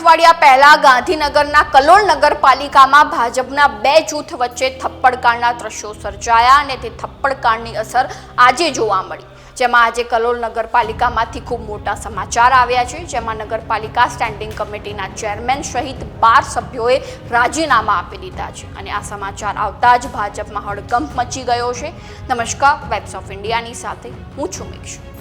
અઠવાડિયા પહેલા ગાંધીનગરના કલોલ નગરપાલિકામાં ભાજપના બે જૂથ વચ્ચે થપ્પડકાંડના દ્રશ્યો સર્જાયા અને તે થપ્પડકાંડની અસર આજે જોવા મળી. જેમાં આજે કલોલ નગરપાલિકામાંથી ખૂબ મોટા સમાચાર આવ્યા છે. જેમાં નગરપાલિકા સ્ટેન્ડિંગ કમિટીના ચેરમેન સહિત બાર સભ્યોએ રાજીનામા આપી દીધા છે. અને આ સમાચાર આવતા જ ભાજપમાં હડકંપ મચી ગયો છે. નમસ્કાર વેબ્સ ઓફ ઇન્ડિયાની સાથે હું છું મિક્ષુ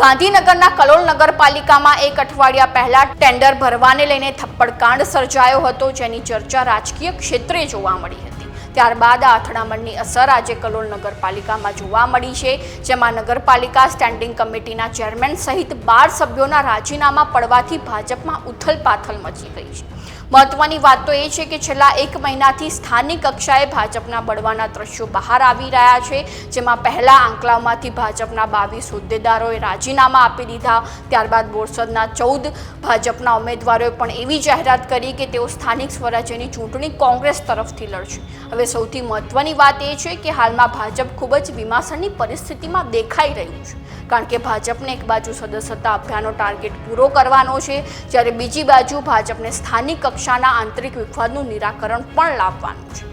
ગાંધીનગરના કલોલ નગરપાલિકામાં એક અઠવાડિયા પહેલા ટેન્ડર ભરવાને લઈને થપ્પડકાંડ સર્જાયો હતો, જેની ચર્ચા રાજકીય ક્ષેત્રે જોવા મળી હતી. ત્યારબાદ આ અથડામણની અસર આજે કલોલ નગરપાલિકામાં જોવા મળી છે, જેમાં નગરપાલિકા સ્ટેન્ડિંગ કમિટીના ચેરમેન સહિત બાર સભ્યોના રાજીનામા પડવાથી ભાજપમાં ઉથલપાથલ મચી ગઈ છે. મહત્વની વાત તો એ છે કે છેલ્લા એક મહિનાથી સ્થાનિક કક્ષાએ ભાજપના બળવાના દ્રશ્યો બહાર આવી રહ્યા છે, જેમાં પહેલા આંકલાવમાંથી ભાજપના બાવીસ હોદ્દેદારોએ રાજીનામા આપી દીધા, ત્યારબાદ બોરસદના ચૌદ ભાજપના ઉમેદવારોએ પણ એવી જાહેરાત કરી કે તેઓ સ્થાનિક સ્વરાજ્યની ચૂંટણી કોંગ્રેસ તરફથી લડશે. હવે સૌથી મહત્વની વાત એ છે કે હાલમાં ભાજપ ખૂબ જ વિમાસણની પરિસ્થિતિમાં દેખાઈ રહ્યું છે. કારણ કે ભાજપને એક બાજુ સદસ્યતા અભિયાનનો ટાર્ગેટ પૂરો કરવાનો છે, જ્યારે બીજી બાજુ ભાજપને સ્થાનિક કક્ષાના આંતરિક વિવાદનું નિરાકરણ પણ લાવવાનું છે.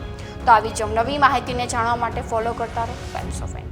તો આવી જ નવી માહિતીને જાણવા માટે ફોલો કરતા રહો. Fans of